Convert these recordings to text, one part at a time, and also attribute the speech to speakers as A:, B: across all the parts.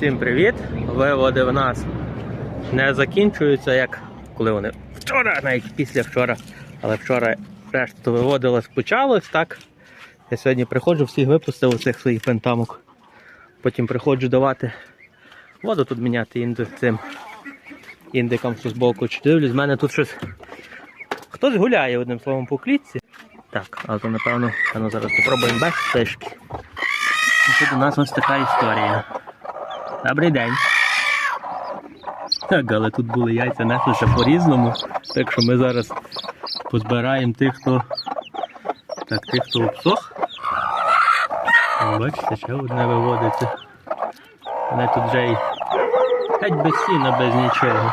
A: Всім привіт! Виводи в нас не закінчуються, як коли вони вчора, навіть після вчора, але вчора решту виводилось, почалось, так? Я сьогодні приходжу, всіх випустив цих своїх пентамок. Потім приходжу давати воду тут міняти індик цим індикам, що збоку. Чи дивлюсь, в мене тут щось. Хтось гуляє одним словом по клітці. Так, але то напевно, ну зараз попробуємо без стежки. Тут у нас ось така історія. Добрий день. Так, але тут були яйця неслися по-різному. Так що ми зараз позбираємо тих, хто. Так, тих, хто обсох. Бачите, ще одне виводиться. Вони тут вже й геть без сіна, без нічого.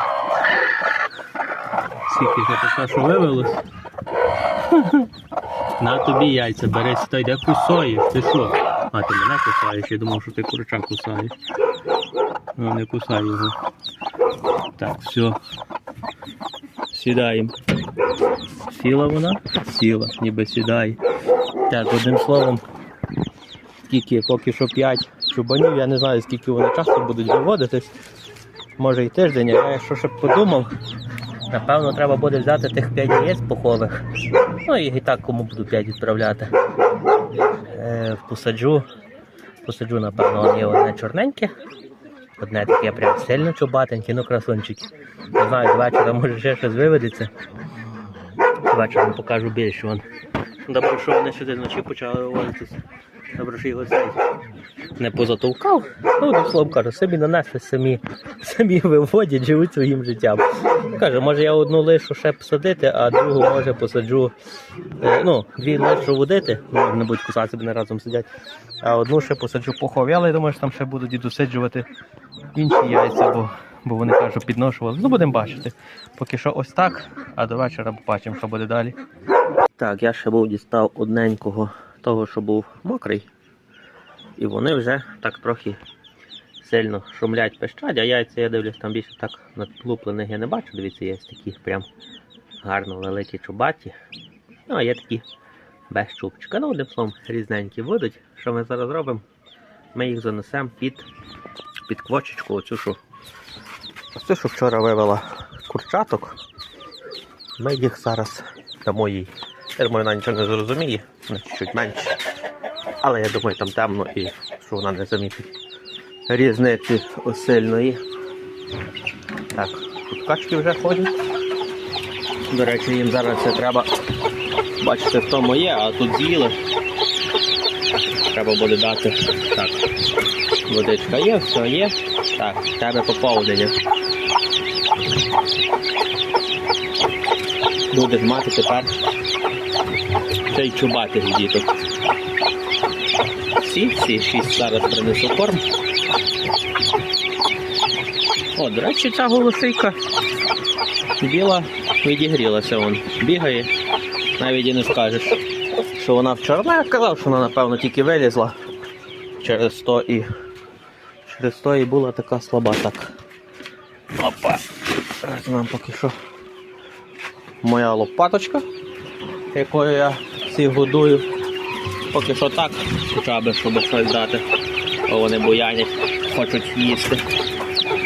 A: Скільки ж таке, що вивелось. На тобі яйця, бери сюди, йде кусаєш, ти що? А, ти мене кусаєш, я думав, що ти курча кусаєш. Ну, не кусай його. Так, все. Сідаємо. Сіла вона? Сіла, ніби сідає. Так, одним словом, скільки, поки що 5 чубанів, я не знаю, скільки вони часу будуть виводитись. Може і тиждень, а я якщо ще подумав, напевно, треба буде взяти тих 5 яєць пухових. Ну і так кому буду 5 відправляти. Е, посаджу. Посаджу, напевно, є одне чорненьке. Одне таке прям сильно чубатеньке, ну красунчики. Не знаю, до вечора може ще щось виведеться. Вечором покажу більше. Вон. Добре, що вони сюди вночі почали вивозитися. Добре, що його цей не позатовкав. Ну, до словом кажу, собі нанесли самі, самі виводять, живуть своїм життям. Каже, може я одну лишу ще посадити, а другу може посаджу. Е, ну, дві лишу водити, ну, не будуть кусатися, бо не разом сидять. А одну ще посаджу похові, але я думаю, що там ще будуть і досиджувати інші яйця, бо, бо вони кажуть, підношували. Ну, будемо бачити. Поки що ось так, а до вечора побачимо, що буде далі. Так, я ще був дістав одненького того, що був мокрий. І вони вже так трохи сильно шумлять, пищать, а яйця я дивлюсь, там більше так надплуплених я не бачу. Дивіться, є такі прям гарно великі чубаті. Ну, а є такі без чубчика. Ну, одним словом, різненькі будуть. Що ми зараз робимо? Ми їх занесемо під, під квочечку, оцю що. Оцю, що вчора вивела курчаток. Ми їх зараз дамо їй. Я думаю, вона нічого не зрозуміє, вона чуть менше. Але я думаю, там темно і що вона не замітить різниці сильної. Так, тут качки вже ходять. До речі, їм зараз це треба. Бачите, в тому є, а тут з'їли. Треба буде дати. Так. Водичка є, все є. Так, тебе поповнення. Будеш мати тепер цей чубатих діток. Всі шість зараз принесу корм. О, до речі, ця голошийка біла відігрілася вон. Бігає, навіть і не скажеш, що вона вчора. Ну, я казав, що вона, напевно, тільки вилізла. Через то і. Через то і була така слаба так. Опа. Ось нам поки що моя лопаточка, якою я всіх годую. Поки що так, хоча б, щоб щось дати. Бо вони буянять, хочуть їсти.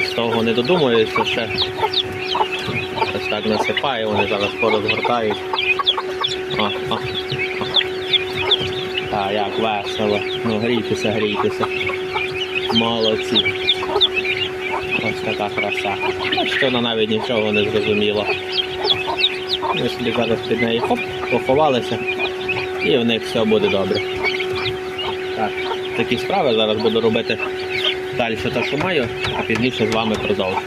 A: З того не додумуються ще. Ось так насипає, вони зараз порозгортають. О, о. Та як весело. Ну грійтеся, грійтеся. Молодці. Ось така краса. Бачите, вона навіть нічого не зрозуміла. Ми собі зараз під неї хоп, поховалися. І в них все буде добре. Так, такі справи зараз буду робити далі те, що маю, а пізніше з вами продовжу.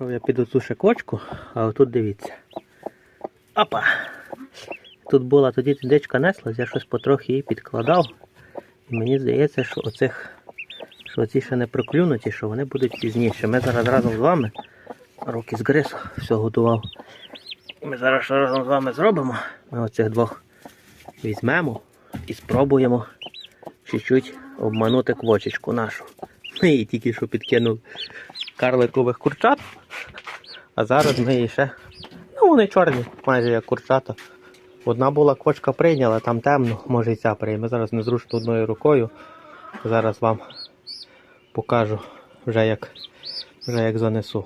A: Я піду цю кочку, а отут дивіться. Опа! Тут була тоді дечка неслась, я щось потрохи її підкладав. І мені здається, що оцих, що оці ще не проклюнуті, що вони будуть пізніше. Ми зараз разом з вами, руки згриз, все готував. Ми зараз разом з вами зробимо. Ми оцих двох візьмемо і спробуємо чуть-чуть обманути квочечку нашу. Ми її тільки що підкинули карликових курчат. А зараз ми її ще. Ну, вони чорні, майже як курчата. Одна була квочка прийняла, там темно, може і ця прийме. Зараз незручно одною рукою. Зараз вам покажу, вже як, вже як занесу.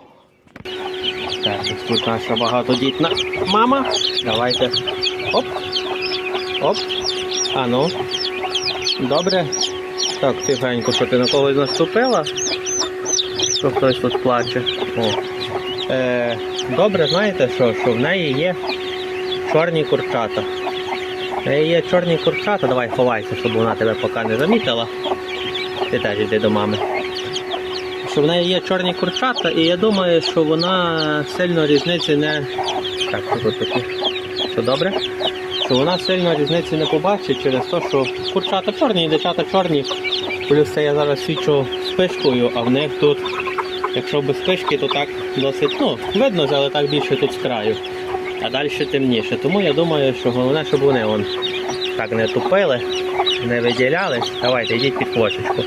A: Так, тут наша багатодітна мама. Давайте. Оп. Оп. А ну. Добре. Так, тихенько, що ти на когось наступила. Що хтось тут плаче. О. Е, добре, знаєте що, що в неї є чорні курчата. В неї є чорні курчата, давай ховайся, щоб вона тебе поки не замітила. Ти теж йди до мами. Що в неї є чорні курчата, і я думаю, що вона сильно різниці не. Так, що тут таке? Що добре? Що вона сильно різниці не побачить через те, що курчата чорні і дичата чорні. Плюс це я зараз свічу спишкою, а в них тут, якщо без спишки, то так досить, ну, видно, але так більше тут з краю. А далі темніше. Тому я думаю, що головне, щоб вони вон, так не тупили, не виділяли. Давайте, йдіть під квочечку.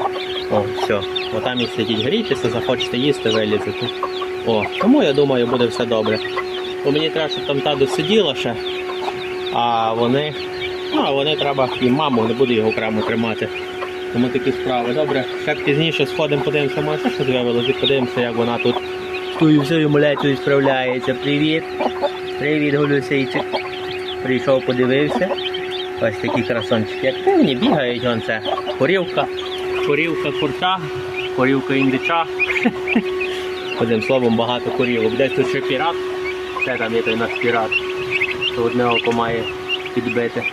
A: О, все. Отам і сидіть грійтеся, захочете їсти, вилізете. О, тому я думаю, буде все добре. Бо мені треба, щоб там тато сиділа ще, а вони, ну, а вони треба і маму, не буду його окремо тримати. Тому такі справи. Добре, ще пізніше сходимо, подивимося, може ще щось вивелося, подивимося, як вона тут з тою всею малечою справляється. Привіт. Привіт, Голюсейчик. Прийшов, подивився. Ось такі красончики. Активні бігають, он це. Корівка, корівка курча, корівка індича. Одним словом, багато корівок. Десь тут ще пірат. Це там є той наш пірат. То одне око має підбити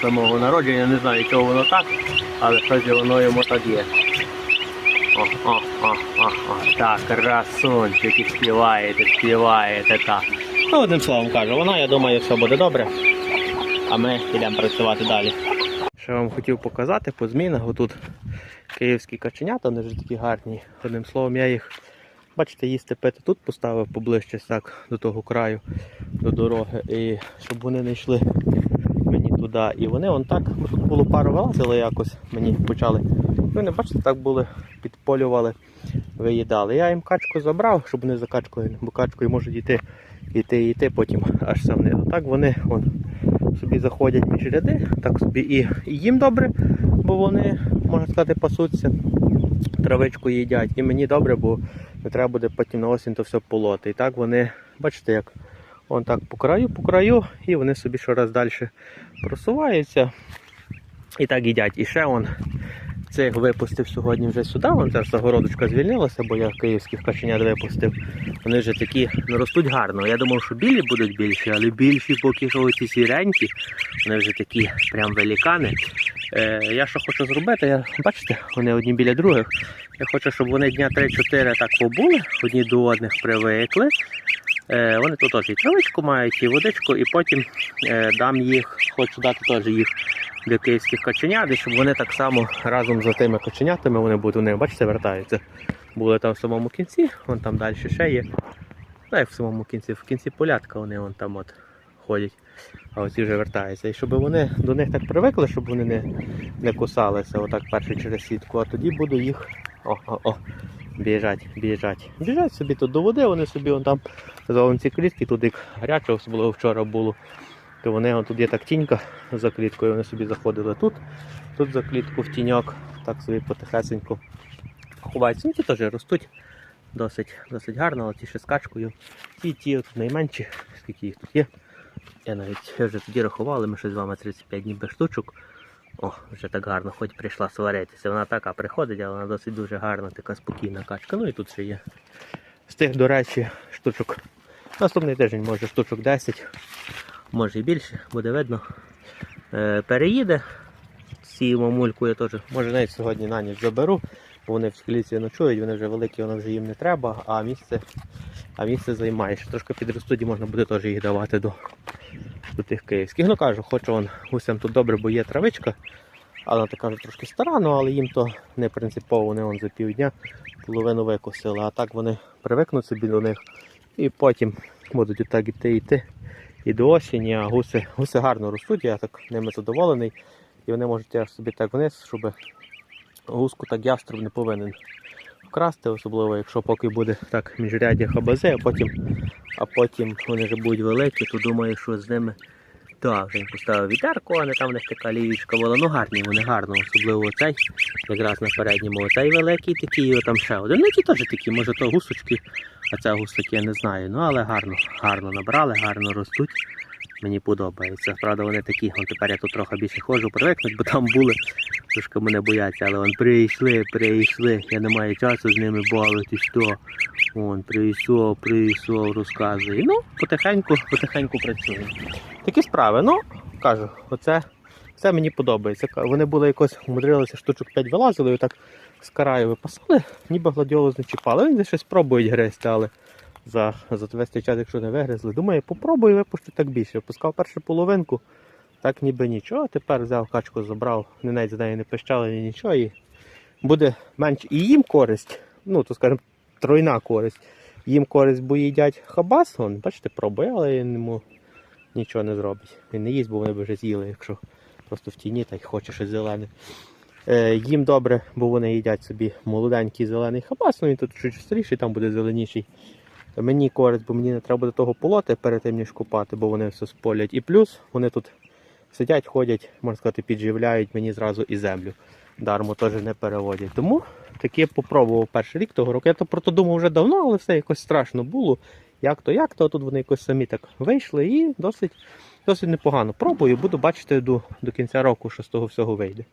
A: самого народження. Не знаю, чого воно так, але щось воно йому так є. О, о, о, о, о. Так, красунчик, і співаєте, співаєте, так. Ну, одним словом кажу, вона, я думаю, все буде добре. А ми йдемо працювати далі. Що я вам хотів показати по змінах. Отут київські каченята, вони вже такі гарні. Одним словом, я їх, бачите, їсти пити тут поставив поближче так, до того краю, до дороги, і щоб вони не йшли мені туди. І вони вон так, бо тут було пару вилазили якось, мені почали. Вони, бачите, так були, підполювали, виїдали. Я їм качку забрав, щоб вони за качкою, бо качкою можуть йти, йти, йти, потім аж сам не. Так вони вон, собі заходять між ряди, так собі і їм добре, бо вони, можна сказати, пасуться, травичку їдять. І мені добре, бо не треба буде потім на осінь то все полоти. І так вони, бачите, як вон так по краю, по краю, і вони собі щораз далі просуваються. І так їдять. І ще он цих випустив сьогодні вже сюди. Вон ж загородочка звільнилася, бо я київських каченят випустив. Вони вже такі ну, ростуть гарно. Я думав, що білі будуть більші, але більші поки що ці сіренькі. Вони вже такі прям великани. Е, я що хочу зробити, я, бачите, вони одні біля других. Я хочу, щоб вони дня 3-4 так побули, одні до одних привикли. Е, вони тут теж і травичку мають, і водичку, і потім е, дам їх, хочу дати теж їх для київських каченят, і щоб вони так само разом з тими каченятами вони будуть, вони, бачите, вертаються. Були там в самому кінці, вон там далі ще є. Ну, як в самому кінці, в кінці полятка вони вон там от ходять, а оці вже вертаються. І щоб вони до них так привикли, щоб вони не, не кусалися, отак перше через сітку, а тоді буду їх о, о, о, біжать, біжать. Біжать собі тут до води, вони собі вон там за ці клітки, тут як гаряче особливо вчора було. То вони от тут є так тінька за кліткою, вони собі заходили тут, тут за клітку в тіньок, так собі потихесенько ховаються. Ну, ті теж ростуть досить, досить гарно, але ті ще з качкою. І ті от найменші, скільки їх тут є. Я навіть вже тоді рахували, ми щось з вами 35 днів без штучок. О, вже так гарно, хоч прийшла сваритися. Вона така приходить, але вона досить дуже гарна, така спокійна качка. Ну і тут ще є. З тих, до речі, штучок. Наступний тиждень може штучок 10 може і більше, буде видно. Е, переїде. Цю мамульку я теж, може навіть сьогодні на ніч заберу, бо вони в кліці ночують, вони вже великі, воно вже їм не треба, а місце, а місце займає. Ще трошки підростуть можна буде теж їх давати до, до тих київських. Ну кажу, хочу вон, гусям тут добре, бо є травичка, але вона така трошки стара, ну але їм то не принципово, вони вон за півдня половину викосили, а так вони привикнуть собі до них і потім будуть отак іти йти і до осені, а гуси, гуси гарно ростуть, я так ними задоволений. І вони можуть собі так вниз, щоб гуску так яструб не повинен вкрасти, особливо якщо поки буде так міжряддя хабази, а потім, а потім вони вже будуть великі, то думаю, що з ними Так, їм поставив вітерку, а не там в них така лівічка була. Ну гарні вони гарно, особливо оцей, якраз на передньому. Оцей великий такий, і там ще один. Ну ті теж такі, може то гусочки, а це гусаки, я не знаю. Ну але гарно, гарно набрали, гарно ростуть. Мені подобається. Правда, вони такі, он тепер я тут трохи більше ходжу, привикнуть, бо там були, трошки мене бояться, але вон прийшли, прийшли. Я не маю часу з ними бавитись, то вон прийшов, прийшов, розказує. Ну, потихеньку, потихеньку працює. Такі справи. Ну, кажу, оце це мені подобається. Вони були якось умудрилися штучок 5 вилазили і так з караю випасали, ніби гладіолус не чіпали. Вони щось пробують гризти, але за, за весь цей час, якщо не вигризли, думаю, попробую випущу так більше. Пускав першу половинку, так ніби нічого. Тепер взяв качку, забрав, не навіть за нею не пищали, ні нічого. І буде менше і їм користь, ну то скажімо, тройна користь. Їм користь, бо їдять хабас, вон, бачите, пробує, але йому нічого не зробить. Він не їсть, бо вони б вже з'їли, якщо просто в тіні та й хоче щось зелене. Е, їм добре, бо вони їдять собі молоденький зелений хабас, ну він тут чуть старіший, там буде зеленіший. Мені користь, бо мені не треба буде того полоти перед тим, ніж купати, бо вони все сполять. І плюс вони тут сидять, ходять, можна сказати, підживляють мені зразу і землю. Дармо теж не переводять. Тому таке попробував перший рік того року. Я то про то думав вже давно, але все якось страшно було. Як то, як то, а тут вони якось самі так вийшли і досить, досить непогано. Пробую, буду бачити до, до кінця року, що з того всього вийде.